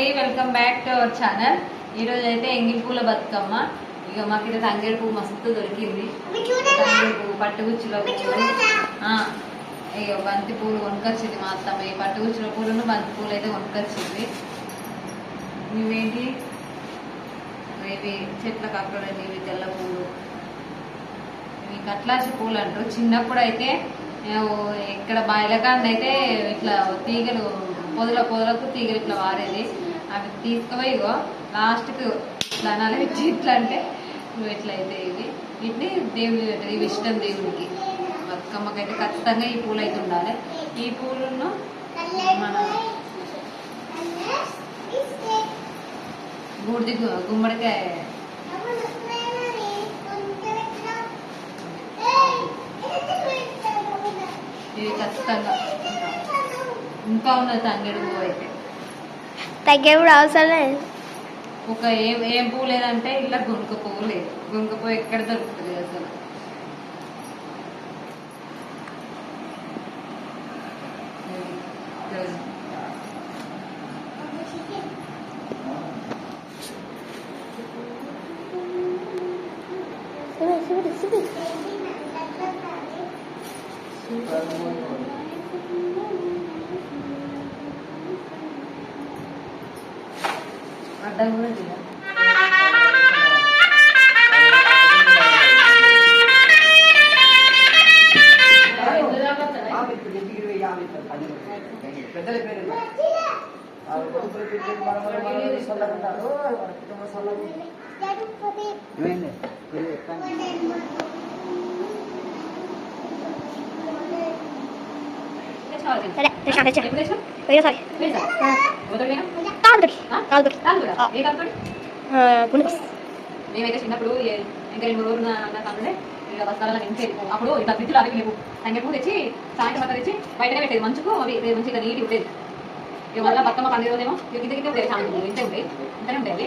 అండి. Welcome back to our channel ఈరోజు అయితే ఎంగిల్ పూల బతుకమ్మ. ఇక మాకు తంగేడు పువ్వు మస్తు దొరికింది. తంగేడు పువ్వు పట్టుగుచ్చుల పువ్వు ఇక బంతి పూలు కొనుకొచ్చింది మా అత్తమ్మ. ఈ పట్టుగుచ్చుల పూలను బంతి పూలు అయితే కొనుకొచ్చింది ఇవేంటి? ఇవి చెట్లకు అక్కడ ఇవి తెల్ల పూలు. ఇవి కట్లాసి పూలు అంటారు. చిన్నప్పుడు అయితే ఇక్కడ బాయిలకాండ అయితే ఇట్లా తీగలు పొదల పొదలకు తీగలు ఇట్లా వారేది. అవి తీసుకుపోయి ఇగో లాస్ట్కి ఇట్లా అనాలి ఇట్లా అంటే నువ్వు ఇట్లా అయితే ఇవి వీటిని దేవుడి ఇవి ఇష్టం దేవుడికి బతుకమ్మకైతే ఖచ్చితంగా ఈ పూలు అయితే ఉండాలి. ఈ పూలను మన బూడిది గు- గుమ్మడికాయ. ఇవి ఖచ్చితంగా ఇంకా ఉన్నది తంగేడు పువ్వు అయితే. తగ్గే కూడా అవసరం లేదు. ఒక ఏం ఏం పువ్వు లేదంటే ఇలా గుంక పువ్వు లేదు. గుంక పువ్వు ఎక్కడ దొరుకుతుంది అసలు? అడ్డం కూడా తీయాలి పెద్దల పేరు ఆవిడ కొడుకులు పిల్లలు మనవలు మనవలు చల్లగా ఉంటారు వాళ్ళ కుటుంబం చల్లగా ఉంటుంది. ఏమైంది? ఇది ఎక్కండి. చాలు సరే తెచ్చా తెచ్చా ఎప్పుడు తెచ్చినావు? పోయిన సరే గుండె మేమైతే చిన్నప్పుడు ఇంకా రెండు రోజులు ఇక బస్తాలలో నింపేది అప్పుడు ఇట్లా ఫ్రిడ్జ్లో అవి లేవు. సంగతి పువ్వు తెచ్చి సాయంత్రం అంతా తెచ్చి బయటనే పెట్టేది. మంచుకు అవి మంచిగా నీటి ఉండేది. ఇక మళ్ళీ బతుకమ్మ పండుగ రోజేమో ఇక కింద కింద ఉండేది చాలా ఇంతే ఉండేది ఇంతనే ఉండేది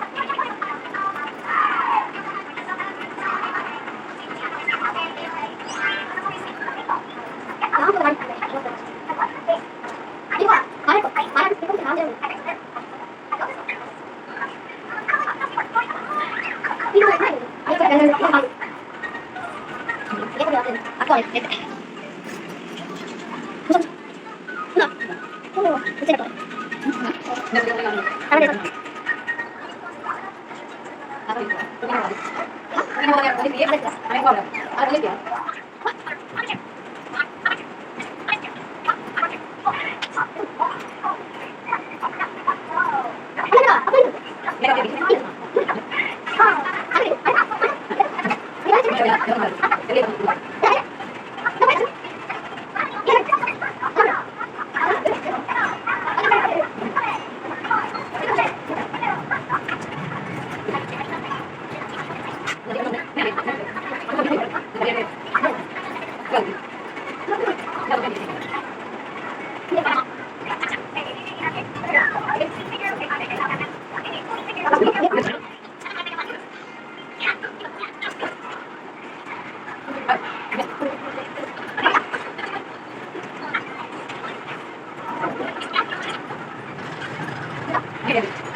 Apa? Thank you.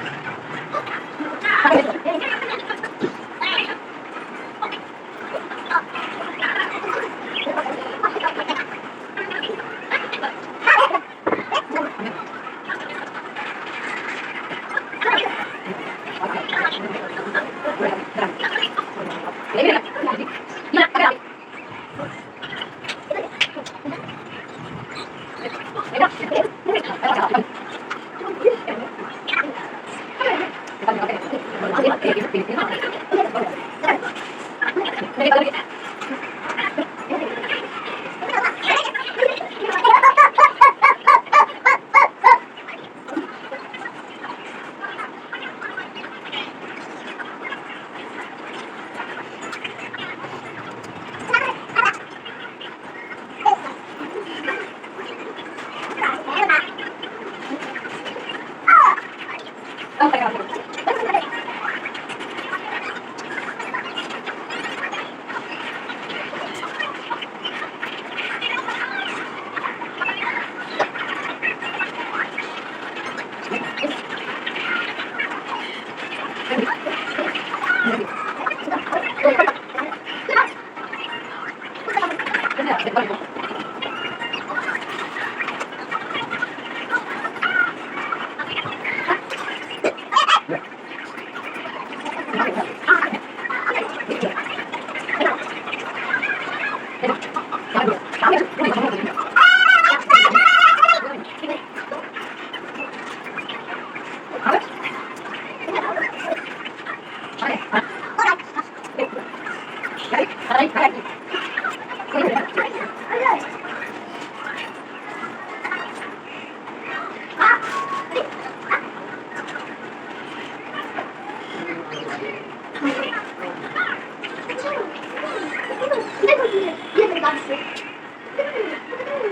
Thank you.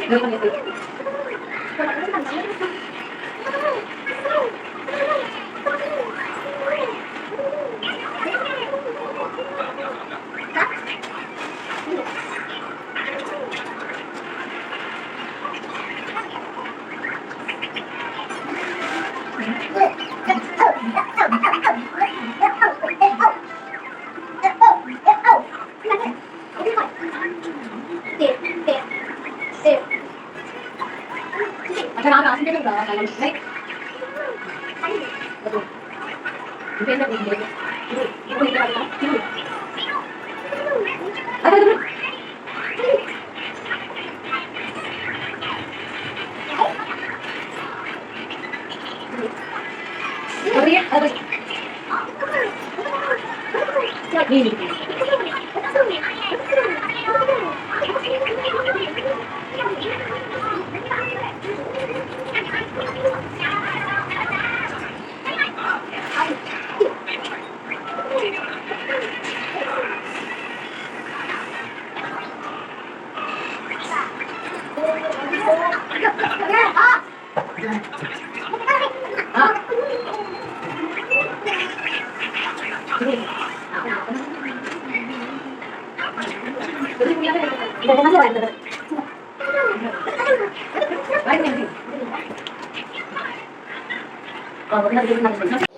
이렇게 하겠습니다. Миленький. Còn một lần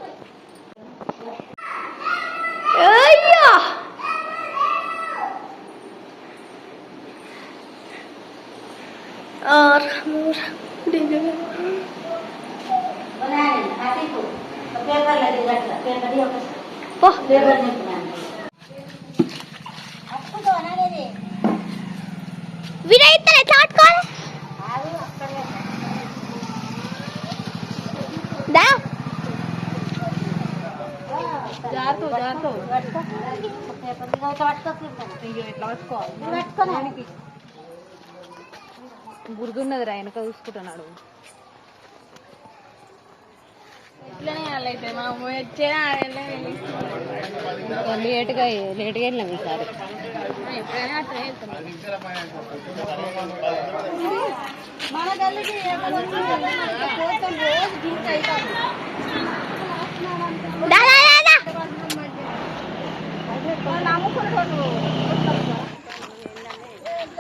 వెనక చూసుకుంటున్నాడు ఇట్లనే అయితే మా వచ్చే లేట్గా లేట్గా వెళ్ళాం ఈసారి ఎప్పుడైనా అట్లా మన గల్లికి రోజు గీత అవుతాం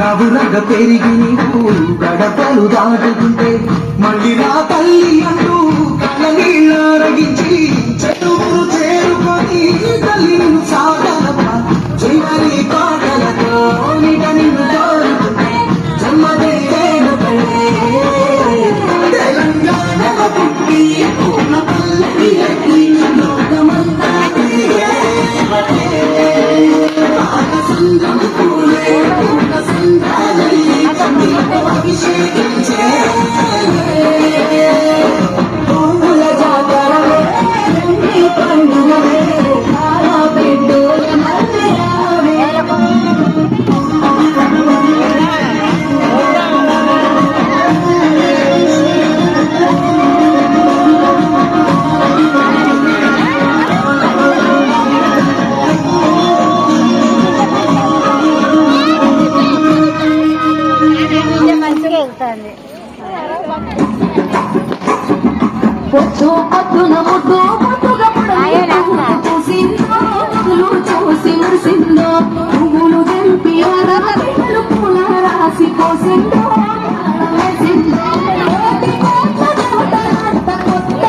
గవురగ పెరిగి నీవు గడపలు దాటుకుంటే మళ్ళీ నా తల్లి అంటూ కళ్ళ నీళ్ళరగించి చెరువును చేరుకొని తల్లిను సాగలప చివరి పాటలతో నిట నిన్ను కోరుతుంటే జన్మదే తెలంగాణ పుట్టి పూర్ణ పల్లవి ఎక్కి లోకమంతా తిరిగే సంగం పూలే పూర్ణ సంగాలై కన్నీతో పూల రాసి పోసిందో దేవతలంత కొత్త